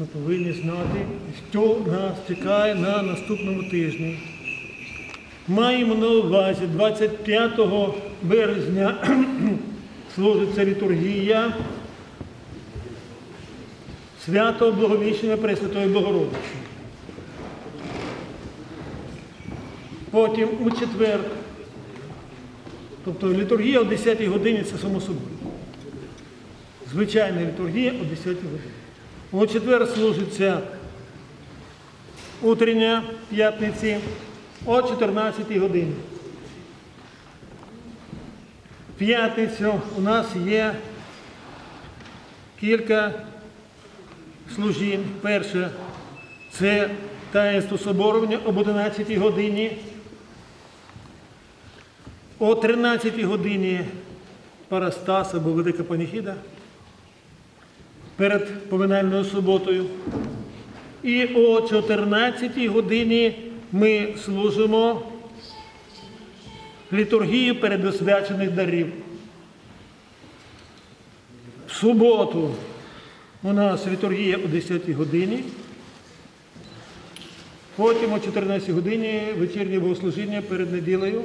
ми повинні знати, що нас чекає на наступному тижні. Маємо на увазі 25 березня служиться літургія свято Благовіщення Пресвятої Богородиці. Потім у четвер, тобто літургія о 10 годині це само собою. Звичайна літургія о 10 годині. У четвер служиться утрення п'ятниці о 14 годині. В п'ятницю у нас є кілька служінь. Перше це таїнство соборування об 11 годині. О 13 годині Парастас або Велика Паніхіда перед поминальною суботою. І о 14 годині ми служимо літургію передосвячених дарів. В суботу у нас літургія о 10 годині. Потім о 14 годині вечірнє богослужіння перед неділею.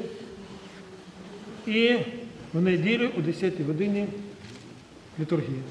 І в неділю о 10 годині літургія.